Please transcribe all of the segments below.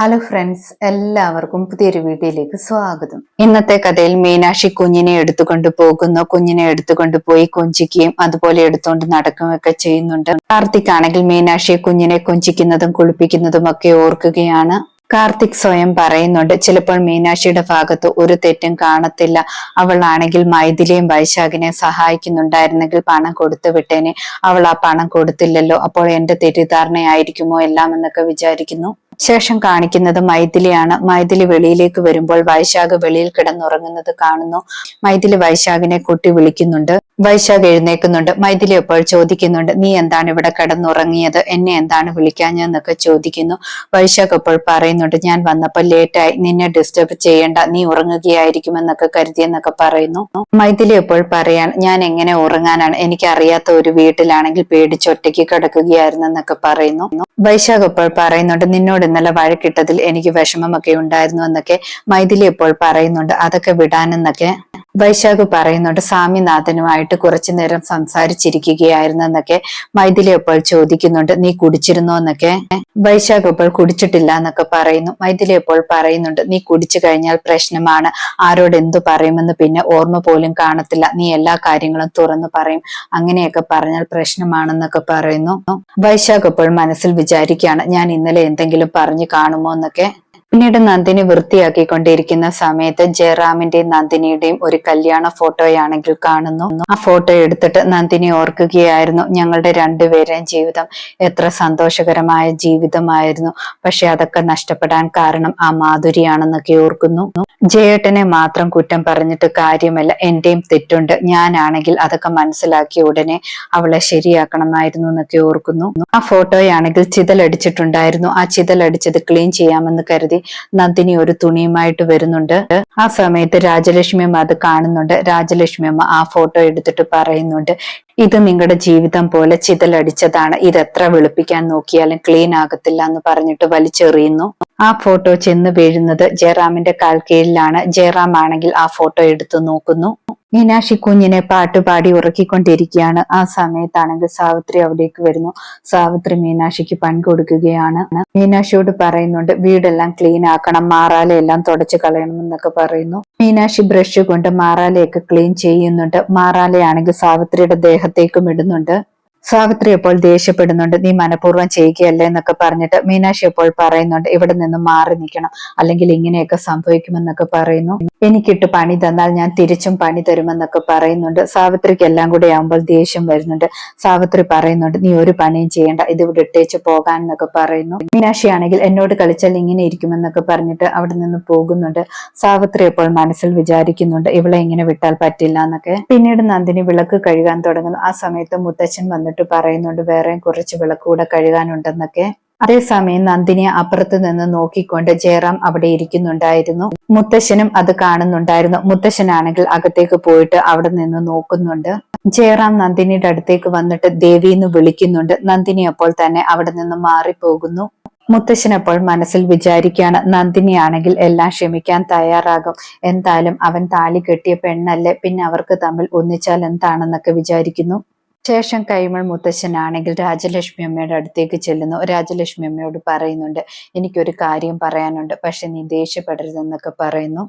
Hello friends എല്ലാവർക്കും പുതിയൊരു വീഡിയോയിലേക്ക് സ്വാഗതം. ഇന്നത്തെ കഥയിൽ മീനാക്ഷി കുഞ്ഞിനെ എടുത്തുകൊണ്ട് പോകുന്നു. കുഞ്ഞിനെ എടുത്തുകൊണ്ട് പോയി കൊഞ്ചിക്കുകയും അതുപോലെ എടുത്തുകൊണ്ട് നടക്കുകയൊക്കെ ചെയ്യുന്നുണ്ട്. കാർത്തിക് ആണെങ്കിൽ മീനാക്ഷിയെ കുഞ്ഞിനെ കൊഞ്ചിക്കുന്നതും കുളിപ്പിക്കുന്നതും ഒക്കെ ഓർക്കുകയാണ്. കാർത്തിക് സ്വയം പറയുന്നുണ്ട് ചിലപ്പോൾ മീനാക്ഷിയുടെ ഭാഗത്ത് ഒരു തെറ്റും കാണത്തില്ല. അവളാണെങ്കിൽ മൈഥിലിയും വൈശാഖിനെ സഹായിക്കുന്നുണ്ടായിരുന്നെങ്കിൽ പണം കൊടുത്തു വിട്ടേനെ. അവൾ ആ പണം കൊടുത്തില്ലല്ലോ അപ്പോൾ എന്റെ തെറ്റിദ്ധാരണയായിരിക്കുമോ എല്ലാം എന്നൊക്കെ വിചാരിക്കുന്നു. ശേഷം കാണിക്കുന്നത് മൈഥിലിയാണ്. മൈഥിലി വെളിയിലേക്ക് വരുമ്പോൾ വൈശാഖ് വെളിയിൽ കിടന്നുറങ്ങുന്നത് കാണുന്നു. മൈഥിലി വൈശാഖിനെ കൂട്ടി വിളിക്കുന്നുണ്ട്. വൈശാഖ് എഴുന്നേക്കുന്നുണ്ട് മൈഥിലി അപ്പോൾ ചോദിക്കുന്നുണ്ട് നീ എന്താണ് ഇവിടെ കിടന്നുറങ്ങിയത്? എന്നെ എന്താണ് വിളിക്കാഞ്ഞെന്നൊക്കെ ചോദിക്കുന്നു. വൈശാഖ് അപ്പോൾ പറയുന്നുണ്ട് ഞാൻ വന്നപ്പോൾ ലേറ്റായി. നിന്നെ ഡിസ്റ്റർബ് ചെയ്യേണ്ട. നീ ഉറങ്ങുകയായിരിക്കും ഉറങ്ങുകയായിരിക്കുമെന്നൊക്കെ കരുതിയെന്നൊക്കെ പറയുന്നു. മൈഥിലി അപ്പോൾ പറയാൻ ഞാൻ എങ്ങനെ ഉറങ്ങാനാണ്? എനിക്ക് അറിയാത്ത ഒരു വീട്ടിലാണെങ്കിൽ പേടിച്ചൊറ്റയ്ക്ക് കിടക്കുകയായിരുന്നു എന്നൊക്കെ പറയുന്നു. വൈശാഖ് അപ്പോൾ പറയുന്നുണ്ട് നിന്നോട് ഇന്നലെ വഴക്കിട്ടതിൽ എനിക്ക് വിഷമമൊക്കെ ഉണ്ടായിരുന്നു എന്നൊക്കെ മൈഥിലി ഇപ്പോൾ പറയുന്നുണ്ട്. അതൊക്കെ വിടാനെന്നൊക്കെ വൈശാഖ് പറയുന്നുണ്ട് സ്വാമിനാഥനുമായിട്ട് കുറച്ചു നേരം സംസാരിച്ചിരിക്കുകയായിരുന്നു എന്നൊക്കെ മൈഥിലി അപ്പോൾ ചോദിക്കുന്നുണ്ട് നീ കുടിച്ചിരുന്നോ എന്നൊക്കെ? വൈശാഖ് അപ്പോൾ കുടിച്ചിട്ടില്ല എന്നൊക്കെ പറയുന്നു. മൈഥിലി അപ്പോൾ പറയുന്നുണ്ട് നീ കുടിച്ചു കഴിഞ്ഞാൽ പ്രശ്നമാണ്. ആരോട് എന്തു പറയുമെന്ന് പിന്നെ ഓർമ്മ പോലും കാണത്തില്ല. നീ എല്ലാ കാര്യങ്ങളും തുറന്നു പറയും. അങ്ങനെയൊക്കെ പറഞ്ഞാൽ പ്രശ്നമാണെന്നൊക്കെ പറയുന്നു. വൈശാഖ് അപ്പോൾ മനസ്സിൽ വിചാരിക്കുകയാണ് ഞാൻ ഇന്നലെ എന്തെങ്കിലും പറഞ്ഞു കാണുമോ? എന്നൊക്കെ. പിന്നീട് നന്ദിനി വൃത്തിയാക്കിക്കൊണ്ടിരിക്കുന്ന സമയത്ത് ജയറാമിന്റെയും നന്ദിനിയുടെയും ഒരു കല്യാണ ഫോട്ടോയാണെങ്കിൽ കാണുന്നു. ആ ഫോട്ടോ എടുത്തിട്ട് നന്ദിനി ഓർക്കുകയായിരുന്നു ഞങ്ങളുടെ രണ്ടുപേരെയും ജീവിതം എത്ര സന്തോഷകരമായ ജീവിതമായിരുന്നു. പക്ഷെ അതൊക്കെ നഷ്ടപ്പെടാൻ കാരണം ആ മാധുരിയാണെന്നൊക്കെ ഓർക്കുന്നു. ജയേട്ടനെ മാത്രം കുറ്റം പറഞ്ഞിട്ട് കാര്യമല്ല എന്റെയും തെറ്റുണ്ട്. ഞാനാണെങ്കിൽ അതൊക്കെ മനസ്സിലാക്കിയ ഉടനെ അവളെ ശരിയാക്കണമായിരുന്നു എന്നൊക്കെ ഓർക്കുന്നു. ആ ഫോട്ടോയാണെങ്കിൽ ചിതലടിച്ചിട്ടുണ്ടായിരുന്നു. ആ ചിതലടിച്ചത് ക്ലീൻ ചെയ്യാമെന്ന് കരുതി നന്ദിനി ഒരു തുണിയുമായിട്ട് വരുന്നുണ്ട്. ആ സമയത്ത് രാജലക്ഷ്മി അമ്മ അത് കാണുന്നുണ്ട്. രാജലക്ഷ്മി അമ്മ ആ ഫോട്ടോ എടുത്തിട്ട് പറയുന്നുണ്ട്. ഇത് നിങ്ങളുടെ ജീവിതം പോലെ ചിതലടിച്ചതാണ്. ഇത് എത്ര വെളുപ്പിക്കാൻ നോക്കിയാലും ക്ലീൻ ആകത്തില്ല എന്ന് പറഞ്ഞിട്ട് വലിച്ചെറിയുന്നു. ആ ഫോട്ടോ ചെന്ന് വീഴുന്നത് ജയറാമിന്റെ കാൽക്കീഴിലാണ്. ജയറാം ആണെങ്കിൽ ആ ഫോട്ടോ എടുത്തു നോക്കുന്നു. മീനാക്ഷി കുഞ്ഞിനെ പാട്ടുപാടി ഉറക്കിക്കൊണ്ടിരിക്കുകയാണ്. ആ സമയത്താണെങ്കിൽ സാവിത്രി അവിടേക്ക് വരുന്നു. സാവിത്രി മീനാക്ഷിക്ക് കൊടുക്കുകയാണ്. മീനാക്ഷിയോട് പറയുന്നുണ്ട് വീടെല്ലാം ക്ലീൻ ആക്കണം. മാറാലയെല്ലാം തുടച്ചു കളയണം എന്നൊക്കെ പറയുന്നു. മീനാക്ഷി ബ്രഷ് കൊണ്ട് മാറാലയൊക്കെ ക്ലീൻ ചെയ്യുന്നുണ്ട്. മാറാലയാണെങ്കിൽ സാവിത്രിയുടെ ദേഹത്തേക്കും ഇടുന്നുണ്ട്. സാവിത്രി അപ്പോൾ ദേഷ്യപ്പെടുന്നുണ്ട് നീ മനഃപൂർവം ചെയ്യുകയല്ല എന്നൊക്കെ പറഞ്ഞിട്ട് മീനാക്ഷി അപ്പോൾ പറയുന്നുണ്ട് ഇവിടെ നിന്ന് മാറി നിൽക്കണം അല്ലെങ്കിൽ ഇങ്ങനെയൊക്കെ സംഭവിക്കുമെന്നൊക്കെ പറയുന്നു. എനിക്കിട്ട് പണി തന്നാൽ ഞാൻ തിരിച്ചും പണി തരുമെന്നൊക്കെ പറയുന്നുണ്ട്. സാവിത്രിക്ക് എല്ലാം കൂടെ ആകുമ്പോൾ ദേഷ്യം വരുന്നുണ്ട്. സാവിത്രി പറയുന്നുണ്ട് നീ ഒരു പണിയും ചെയ്യണ്ട ഇത് ഇവിടെ ഇട്ടേച്ച് പോകാൻ എന്നൊക്കെ പറയുന്നു. മീനാക്ഷി ആണെങ്കിൽ എന്നോട് കളിച്ചാൽ ഇങ്ങനെ ഇരിക്കുമെന്നൊക്കെ പറഞ്ഞിട്ട് അവിടെ നിന്ന് പോകുന്നുണ്ട്. സാവിത്രി അപ്പോൾ മനസ്സിൽ വിചാരിക്കുന്നുണ്ട് ഇവളെ ഇങ്ങനെ വിട്ടാൽ പറ്റില്ല എന്നൊക്കെ. പിന്നീട് നന്ദിനി വിളക്ക് കഴുകാൻ തുടങ്ങുന്നു. ആ സമയത്ത് മുത്തച്ഛൻ വന്നിട്ട് പറയുന്നുണ്ട് വേറെയും കുറച്ച് വിളക്ക് കൂടെ കഴുകാനുണ്ടെന്നൊക്കെ. അതേസമയം നന്ദിനി അപ്പുറത്ത് നിന്ന് നോക്കിക്കൊണ്ട് ജയറാം അവിടെ ഇരിക്കുന്നുണ്ടായിരുന്നു. മുത്തശ്ശനും അത് കാണുന്നുണ്ടായിരുന്നു. മുത്തശ്ശനാണെങ്കിൽ അകത്തേക്ക് പോയിട്ട് അവിടെ നിന്ന് നോക്കുന്നുണ്ട്. ജയറാം നന്ദിനിയുടെ അടുത്തേക്ക് വന്നിട്ട് ദേവി എന്ന് വിളിക്കുന്നുണ്ട്. നന്ദിനി അപ്പോൾ തന്നെ അവിടെ നിന്ന് മാറിപ്പോകുന്നു. മുത്തശ്ശനപ്പോൾ മനസ്സിൽ വിചാരിക്കുകയാണ് നന്ദിനിയാണെങ്കിൽ എല്ലാം ക്ഷമിക്കാൻ തയ്യാറാകും. എന്തായാലും അവൻ താലി കെട്ടിയ പെണ്ണല്ലേ പിന്നെ അവർക്ക് തമ്മിൽ ഒന്നിച്ചാൽ എന്താണെന്നൊക്കെ വിചാരിക്കുന്നു. ശേഷം കൈമൾ മുത്തശ്ശനാണെങ്കിൽ രാജലക്ഷ്മി അമ്മയുടെ അടുത്തേക്ക് ചെല്ലുന്നു. രാജലക്ഷ്മി അമ്മയോട് പറയുന്നുണ്ട് എനിക്കൊരു കാര്യം പറയാനുണ്ട് പക്ഷെ നീ ദേഷ്യപ്പെടരുതെന്നൊക്കെ പറയുന്നു.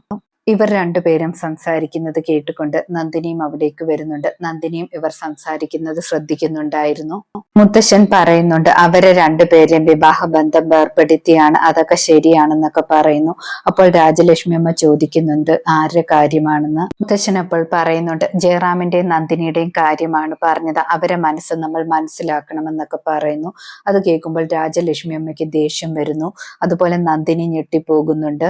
ഇവർ രണ്ടുപേരും സംസാരിക്കുന്നത് കേട്ടുകൊണ്ട് നന്ദിനിയും അവിടേക്ക് വരുന്നുണ്ട്. നന്ദിനിയും ഇവർ സംസാരിക്കുന്നത് ശ്രദ്ധിക്കുന്നുണ്ടായിരുന്നു. മുത്തശ്ശൻ പറയുന്നുണ്ട് അവരെ രണ്ടുപേരെയും വിവാഹബന്ധം ഏർപ്പെടുത്തിയാണ് അതൊക്കെ ശരിയാണെന്നൊക്കെ പറയുന്നു. അപ്പോൾ രാജലക്ഷ്മി അമ്മ ചോദിക്കുന്നുണ്ട് ആരുടെ കാര്യമാണെന്ന്? മുത്തശ്ശൻ അപ്പോൾ പറയുന്നുണ്ട് ജയറാമിന്റെയും നന്ദിനിയുടെയും കാര്യമാണ് പറഞ്ഞത്. അവരെ മനസ്സ് നമ്മൾ മനസ്സിലാക്കണമെന്നൊക്കെ പറയുന്നു. അത് കേൾക്കുമ്പോൾ രാജലക്ഷ്മി അമ്മയ്ക്ക് ദേഷ്യം വരുന്നു. അതുപോലെ നന്ദിനി ഞെട്ടിപ്പോകുന്നുണ്ട്.